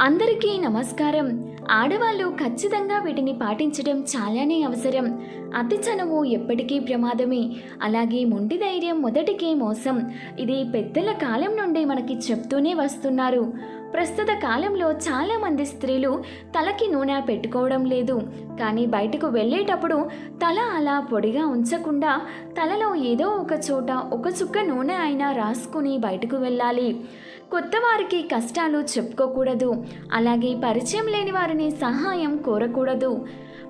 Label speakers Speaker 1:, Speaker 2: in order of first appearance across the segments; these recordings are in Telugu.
Speaker 1: అందరికీ నమస్కారం. ఆడవాళ్ళు ఖచ్చితంగా వీటిని పాటించడం చాలానే అవసరం. అతి చనువు ఎప్పటికీ ప్రమాదమే. అలాగే మొండి ధైర్యం మొదటికే మోసం. ఇది పెద్దల కాలం నుండి మనకి చెప్తూనే వస్తున్నారు. ప్రస్తుత కాలంలో చాలామంది స్త్రీలు తలకి నూనె పెట్టుకోవడం లేదు. కానీ బయటకు వెళ్ళేటప్పుడు తల అలా పొడిగా ఉంచకుండా తలలో ఏదో ఒక చోట ఒక చుక్క నూనె అయినా రాసుకుని బయటకు వెళ్ళాలి. కొత్త వారికి కష్టాలు చెప్పుకోకూడదు. అలాగే పరిచయం లేని వారిని సహాయం కోరకూడదు.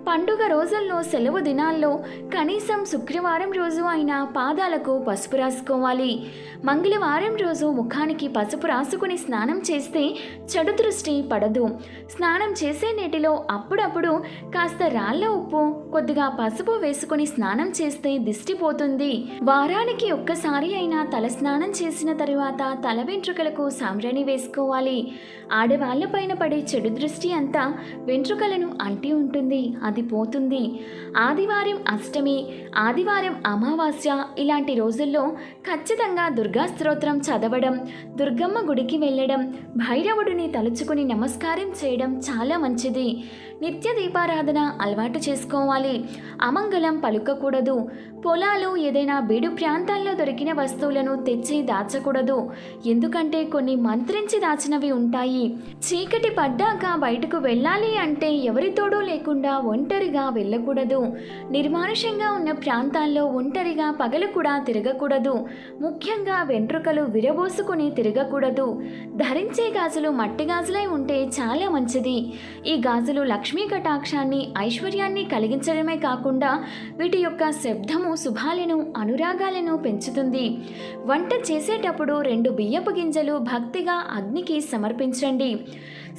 Speaker 1: పండుగ రోజుల్లో సెలవు దినాల్లో కనీసం శుక్రవారం రోజు అయినా పాదాలకు పసుపు రాసుకోవాలి. మంగళవారం రోజు ముఖానికి పసుపు రాసుకుని స్నానం చేస్తే చెడు దృష్టి పడదు. స్నానం చేసే నీటిలో అప్పుడప్పుడు కాస్త రాళ్ళ ఉప్పు కొద్దిగా పసుపు వేసుకుని స్నానం చేస్తే దిష్టి పోతుంది. వారానికి ఒక్కసారి అయినా తల స్నానం చేసిన తరువాత తల వెంట్రుకలకు సాంబ్రాణి వేసుకోవాలి. ఆడవాళ్ళపైన పడే చెడు దృష్టి అంతా వెంట్రుకలను అంటి ఉంటుంది. అది పోతుంది. ఆదివారం అష్టమి ఆదివారం అమావాస్య ఇలాంటి రోజుల్లో ఖచ్చితంగా దుర్గా స్తోత్రం చదవడం దుర్గమ్మ గుడికి వెళ్ళడం భైరవుడిని తలుచుకుని నమస్కారం చేయడం చాలా మంచిది. నిత్య దీపారాధన అలవాటు చేసుకోవాలి. అమంగళం పలుకకూడదు. పొలాలు ఏదైనా బీడు ప్రాంతాల్లో దొరికిన వస్తువులను తెచ్చి దాచకూడదు. ఎందుకంటే కొన్ని మంత్రించి దాచినవి ఉంటాయి. చీకటి పడ్డాక బయటకు వెళ్ళాలి అంటే ఎవరితోడూ లేకుండా ఒంటరిగా వెళ్ళకూడదు. నిర్మానుషంగా ఉన్న ప్రాంతాల్లో ఒంటరిగా పగలు కూడా తిరగకూడదు. ముఖ్యంగా వెంట్రుకలు విరబోసుకుని తిరగకూడదు. ధరించే గాజులు మట్టి గాజులై ఉంటే చాలా మంచిది. ఈ గాజులు లక్ష్మీ కటాక్షాన్ని ఐశ్వర్యాన్ని కలిగించడమే కాకుండా వీటి యొక్క శబ్దము శుభాలను అనురాగాలను పెంచుతుంది. వంట చేసేటప్పుడు రెండు బియ్యపు గింజలు భక్తిగా అగ్నికి సమర్పించండి.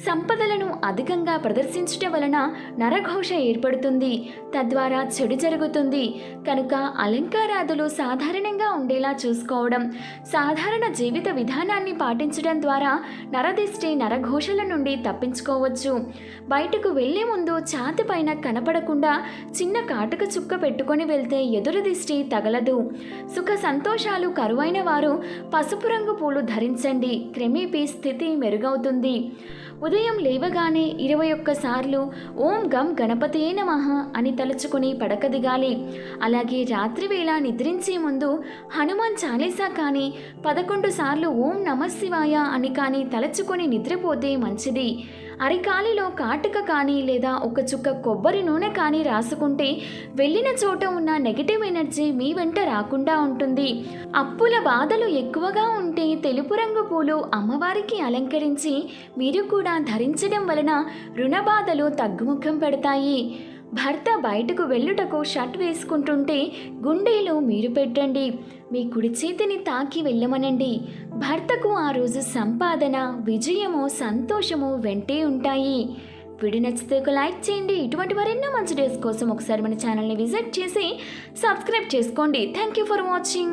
Speaker 1: సంపదలను అధికంగా ప్రదర్శించటం వలన నరఘోష ఏర్పడుతుంది. తద్వారా చెడు జరుగుతుంది. కనుక అలంకారాదులు సాధారణంగా ఉండేలా చూసుకోవడం సాధారణ జీవిత విధానాన్ని పాటించడం ద్వారా నరదిష్టి నరఘోషల నుండి తప్పించుకోవచ్చు. బయటకు వెళ్ళే ముందు ఛాతి పైన కనపడకుండా చిన్న కాటుక చుక్క పెట్టుకొని వెళ్తే ఎదురు దిష్టి తగలదు. సుఖ సంతోషాలు కరువైన వారు పసుపు రంగు పూలు ధరించండి. క్రమేపీ స్థితి మెరుగవుతుంది. ఉదయం లేవగానే ఇరవై ఒక్కసార్లు ఓం గం గణపతియే నమః అని తలుచుకుని పడక దిగాలి. అలాగే రాత్రి వేళ నిద్రించే ముందు హనుమాన్ చాలీసా కానీ పదకొండు సార్లు ఓం నమశివాయ అని కానీ తలుచుకొని నిద్రపోతే మంచిది. అరికాలిలో కాటుక కానీ లేదా ఒక చుక్క కొబ్బరి నూనె కానీ రాసుకుంటే వెళ్ళిన చోట ఉన్న నెగిటివ్ ఎనర్జీ మీ వెంట రాకుండా ఉంటుంది. అప్పుల బాధలు ఎక్కువగా ఉంటే తెలుపు రంగు పూలు అమ్మవారికి అలంకరించి మీరు కూడా ధరించడం వలన రుణ బాధలు తగ్గుముఖం పెడతాయి. భర్త బయటకు వెళ్ళుటకు షర్ట్ వేసుకుంటుంటే గుండెలో మీరు పెట్టండి. మీ కుడి చేతిని తాకి వెళ్ళమనండి. భర్తకు ఆ రోజు సంపాదన విజయము సంతోషము వెంటే ఉంటాయి. వీడియో నచ్చితే ఒక లైక్ చేయండి. ఇటువంటి మరెన్నో మంచి డేస్ కోసం ఒకసారి మన ఛానల్ని విజిట్ చేసి సబ్స్క్రైబ్ చేసుకోండి. Thank you for watching